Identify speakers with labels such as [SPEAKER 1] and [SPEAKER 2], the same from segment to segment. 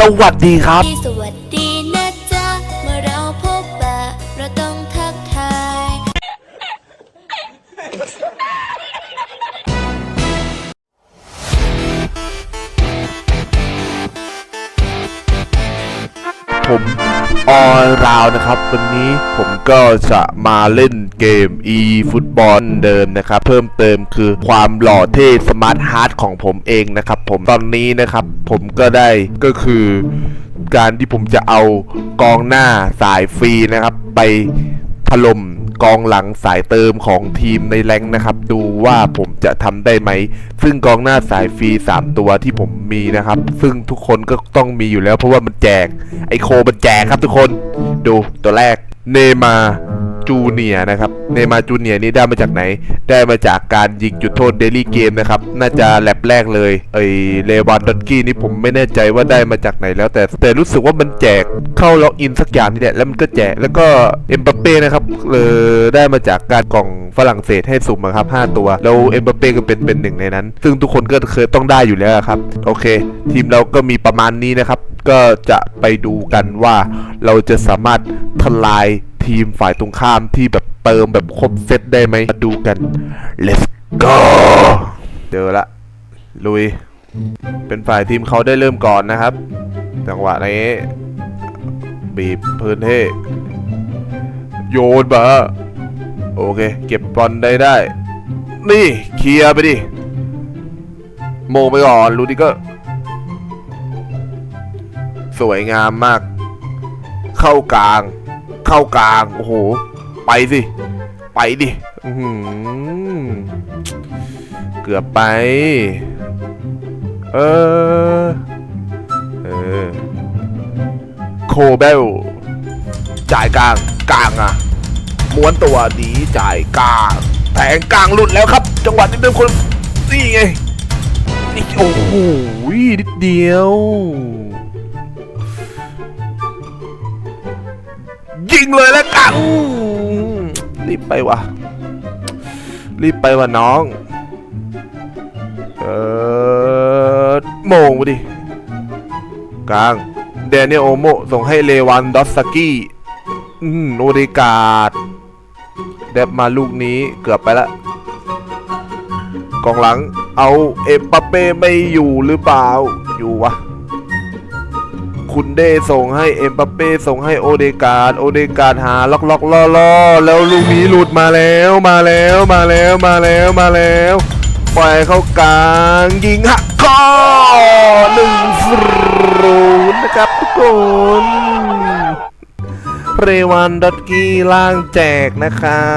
[SPEAKER 1] สวัสดีครับ
[SPEAKER 2] ออ
[SPEAKER 1] นราวนะครับ วันนี้ผมก็จะมาเล่นเกม e ฟุตบอลเดิมนะครับ เพิ่มเติมคือความหล่อเท่สมาร์ทฮาร์ดของผมเองนะครับ ผมตอนนี้นะครับ ผมก็ได้ก็คือการที่ผมจะเอากองหน้าสายฟรีนะครับ ไปถล่ม กองหลังสายเติมของทีมในแรงนะครับ ดูว่าผมจะทำได้ไหม ซึ่งกองหน้าสายฟรี 3 ตัวที่ผมมีนะครับ ซึ่งทุกคนก็ต้องมีอยู่แล้วเพราะว่ามันแจก ไอโคมันแจกครับทุกคน ดูตัวแรกเนมา จูเนียนะครับเนมาจูเนียนี่ได้มาจากไหน ได้มาจากการยิงจุดโทษเดลี่เกมนะครับ น่าจะแลบแรกเลยไอเลวานดอตกี้นี่ผมไม่แน่ใจว่าได้มาจากไหนแล้ว แต่แต่รู้สึกว่ามันแจกเข้าล็อกอินสักอย่างนี่แหละแล้วมันก็แจกแล้วก็เอ็มบัปเป้นะครับเออได้มาจากการกล่องฝรั่งเศสให้สุ่มครับ5ตัวแล้วเอ็มบัปเป้ก็เป็นเป็นหนึ่งในนั้น ซึ่งทุกคนก็เคยต้องได้อยู่แล้วครับโอเค ทีมเราก็มีประมาณนี้นะครับ ก็จะไปดูกันว่าเราจะสามารถทลาย ทีมฝ่ายตรงข้ามที่แบบเติมแบบครบเซตได้ไหมมาดูกัน let's go เจอละ ลุย เป็นฝ่ายทีมเขาได้เริ่มก่อนนะครับ จังหวะนี้บีบพื้นที่โยนมาโอเค เก็บบอลได้ได้ นี่เคลียร์ไปดิ โมงไปก่อนลูดิเกอร์สวยงามมาก เข้ากลาง เข้ากลาง โอ้โห ไปสิ ไปดิเกือบไป เออ เออ โคเบล จ่ายกลาง กลางอะ ม้วนตัวดีจ่ายกลาง แทงกลางหลุดแล้วครับ จังหวะนี้เป็นคนนี่ไง นี่โอ้โหนิดเดียว ยิงเลยแล้วกันรีบไปวะรีบไปวะน้อง เออโมงไปดิกลางเดนเนโอโมส่งให้เลวันดอสกี้อืมโอเดกาดเดบมาลูกนี้เกือบไปละกองหลังเอาเอปาเป้ไม่อยู่หรือเปล่า อยู่วะ คุณเดส่งให้เอ็มบัปเป้ส่งให้โอเดกาดโอเดกาดหาล็อกล็อกล่อล่อแล้วลูกนี้หลุดมาแล้วมาแล้วมาแล้วมาแล้วมาแล้วปล่อยเข้ากลางยิงหักข้อหนึ่งศูนย์นะครับทุกคนเรวันดอตกี้ล่างแจกนะครั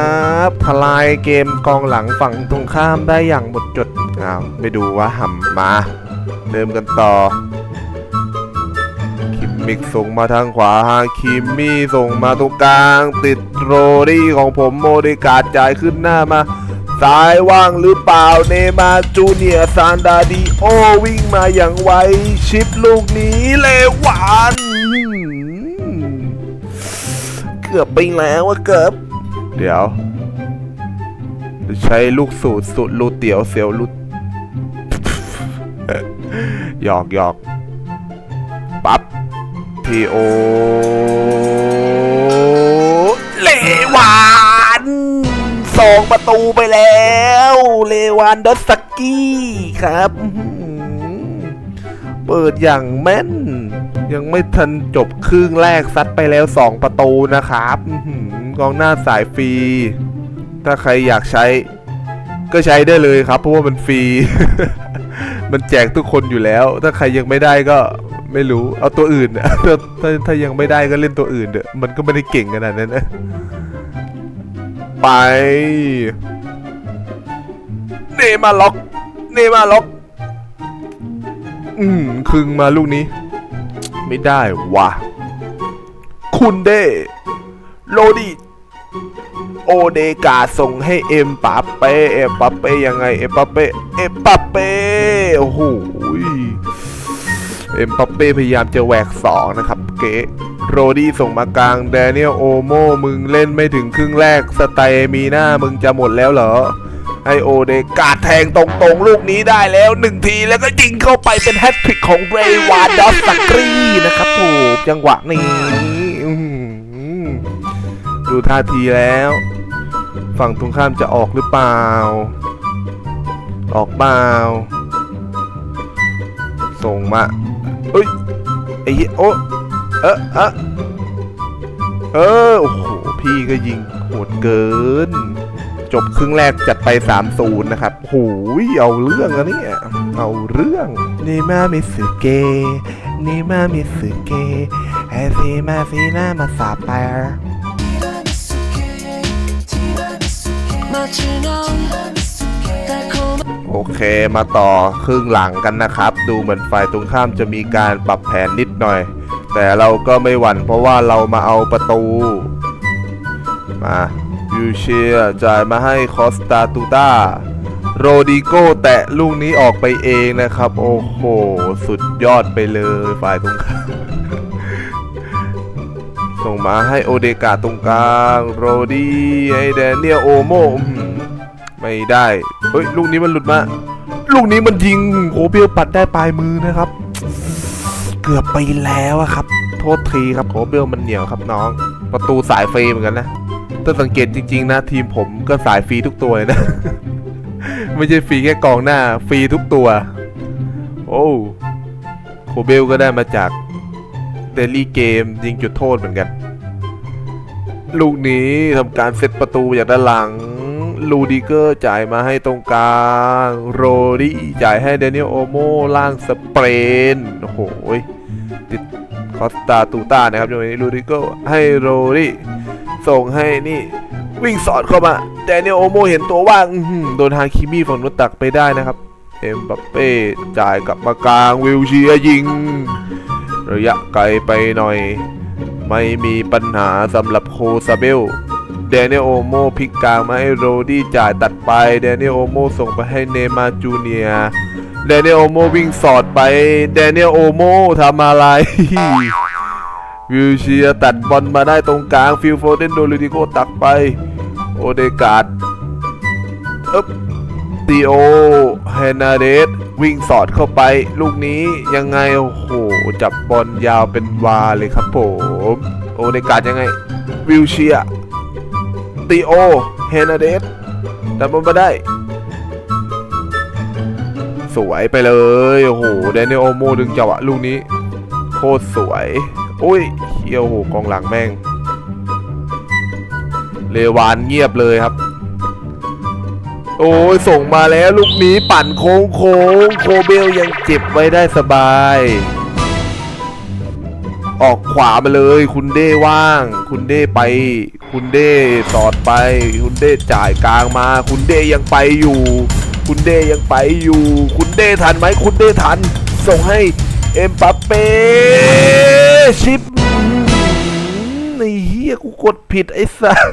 [SPEAKER 1] บทลายเกมกองหลังฝั่งตรงข้ามได้อย่างหมดจดอ้าวไปดูว่าหำมา เริ่มกันต่อ มิกส่งมาทางขวาฮาคิมมี่ส่งมาตรงกลาง ติดโรดี้ของผมโมเดกาดจ่ายขึ้นหน้ามาซ้ายว่างหรือเปล่าเนมาจูเนียซานดาดีโอวิ่งมาอย่างไวชิปลูกนี้เลวานเกือบไปแล้วอะเกือบเดี๋ยว ใช้ลูกสูตรสุดลูเตียวเสียวลูหยอกหยอก ทีโอเลวานสองประตูไปแล้ว เลวานดอสกี้ครับ เปิดอย่างแม่น ยังไม่ทันจบครึ่งแรกซัดไปแล้วสองประตูนะครับกองหน้าสายฟรี ถ้าใครอยากใช้ ก็ใช้ได้เลยครับ เพราะว่ามันฟรี มันแจกทุกคนอยู่แล้ว ถ้าใครยังไม่ได้ก็ ไม่รู้เอาตัวอื่นอะถ้าถ้ายังไม่ได้ก็เล่นตัวอื่นเถอะมันก็ไม่ได้เก่งขนาดนั้นนะไป เนมาล็อก เนมาล็อก อืมคึงมาลูกนี้ ไม่ได้วะคุณเดโรดีโอเดกาส่งให้เอ็มปาเป้เอ็มปาเป้ยังไงเอ็มปาเป้เอ็มปาเป้โอ้โห เอ็มปาเป้พยายามจะแหวกสองนะครับเก๋โรดี้ส่งมากลางแดเนียลโอโมมึงเล่นไม่ถึงครึ่งแรกสไตมีหน้ามึงจะหมดแล้วเหรอให้โอเดกาดแทงตรงๆ ลูกนี้ได้แล้วหนึ่งทีแล้วก็ยิงเข้าไปเป็นแฮตทริกของเรวานดอสักรีนะครับผมจังหวะนี้ดูท่าทีแล้ว ฝั่งตรงข้ามจะออกหรือเปล่า ออกเปล่า ส่งมาเอ้ยไอ้เหี้ยโอ้เออเออเออโอ้โหพี่ก็ยิงโหดเกิน จบครึ่งแรกจัดไป3-0นะครับโหยเอาเรื่องอะเนี่ยเอาเรื่องเนมามิสึเกเนมามิสึเกไอซีมาซีนามาสาไป โอเคมาต่อครึ่งหลังกันนะครับ ดูเหมือนฝ่ายตรงข้ามจะมีการปรับแผนนิดหน่อย แต่เราก็ไม่หวั่นเพราะว่าเรามาเอาประตู มายูเชียจ่ายมาให้คอสตาตูตาโรดิโกแตะลูกนี้ออกไปเองนะครับ โอ้โห สุดยอดไปเลยฝ่ายตรงข้ามส่งมาให้โอเดกาตรงกลาง โรดี้ให้แดเนียลโอโมไม่ได้ เฮ้ยลูกนี้มันหลุดมา ลูกนี้มันยิงโคเบลปัดได้ปลายมือนะครับ เกือบไปแล้วอะครับ โทษทีครับโคเบลมันเหนียวครับน้อง ประตูสายฟรีเหมือนกันนะถ้าสังเกตจริง ๆ นะ ทีมผมก็สายฟรีทุกตัวเลยนะ ไม่ใช่ฟรีแค่กองหน้าฟรีทุกตัว โอ้โคเบลก็ได้มาจากเดลี่เกมยิงจุดโทษเหมือนกัน ลูกนี้ทำการเซตประตูจากด้านหลัง ลูดิเกอร์จ่ายมาให้ตรงกลาง โรดี้จ่ายให้เดนิเอลโอโมล่างสเปรนโอ้โหติดคอสตาตูต้านะครับจังหวะนี้ลูดิเกอร์ให้โรดี้ส่งให้นี่วิ่งสอดเข้ามาเดนิเอลโอโมเห็นตัวว่างโดนฮาคิมิฝั่งนู้นตักไปได้นะครับ เอ็มบัปเป้จ่ายกลับมากลางวิลเชียยิง ระยะไกลไปหน่อย ไม่มีปัญหาสำหรับโคซาเบล เดนิเอลโอโมพลิกกลางมาให้โรดี้จ่ายตัดไปเดนิเอลโอโมส่งไปให้เนมาจูเนียเดนิเอลโอโมวิ่งสอดไปเดนิเอลโอโมทำอะไรวิลเชียตัดบอลมาได้ตรงกลางฟิลโฟเดนโดลูดิโกตักไป โอเดกาดอึ๊บตีโอเฮนาเดสวิ่งสอดเข้าไป ลูกนี้ยังไง โอ้โห จับบอลยาวเป็นวาเลยครับผม โอในการยังไง วิลเชีย ตีโอ เฮนาเดสดับบอลมาได้ สวยไปเลย โอ้โหแดเนลโอโมดึงจังหวะลูกนี้ โคตรสวยอุ้ยเฮียโอ้โหกองหลังแม่ง เลวานเงียบเลยครับ โอ้ยส่งมาแล้วลูกนี้ปั่นโค้งโค้งโคเบลยังเจ็บไว้ได้สบาย ออกขวามาเลย คุณเด้ว่าง คุณเด้ไป คุณเด้สอดไป คุณเด้จ่ายกลางมา คุณเด้ยังไปอยู่ คุณเด้ยังไปอยู่ คุณเด้ทันไหมคุณเด้ทัน ส่งให้เอ็มปัปเป้ชิปไอ้เหี้ยกูกดผิดไอ้สัส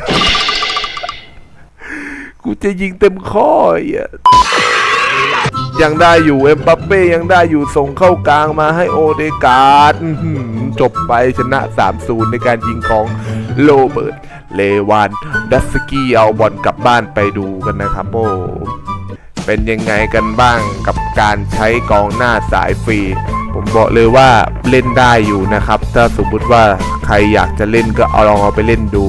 [SPEAKER 1] กูจะยิงเต็มข้อไอ้เหี้ยยังได้อยู่เอ็มบัปเป้ยังได้อยู่ส่งเข้ากลางมาให้โอเดการ์ดจบไปชนะ 3-0 ในการยิงของโรเบิร์ต เลวานดัสกี้เอาบอลกลับบ้านไปดูกันนะครับโอ้เป็นยังไงกันบ้างกับการใช้กองหน้าสายฟรี ผมบอกเลยว่าเล่นได้อยู่นะครับ ถ้าสมมติว่าใครอยากจะเล่นก็เอาลองเอาไปเล่นดู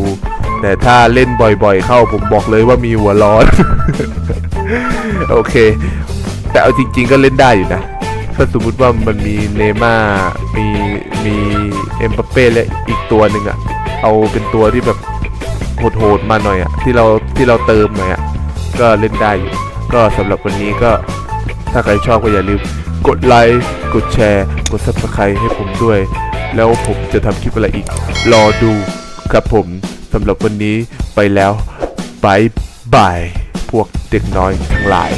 [SPEAKER 1] แต่ถ้าเล่นบ่อยๆ เข้าผมบอกเลยว่ามีหัวร้อน โอเค แต่เอาจริง ๆ ก็เล่นได้อยู่นะถ้าสมมติว่ามันมีเนม่ามีมีเอ็มบัปเป้และอีกตัวหนึ่งอะเอาเป็นตัวที่แบบ โหดๆมาหน่อยอะที่เราที่เราเติมหน่อยอะก็เล่นได้อยู่ก็สำหรับวันนี้ก็ถ้าใครชอบก็อย่าลืมกดไลค์กดแชร์กด subscribe ให้ผมด้วย แล้วผมจะทำคลิปอะไรอีก รอดูครับผมสำหรับวันนี้ไปแล้วบายบายพวกเด็กน้อยทั้งหลาย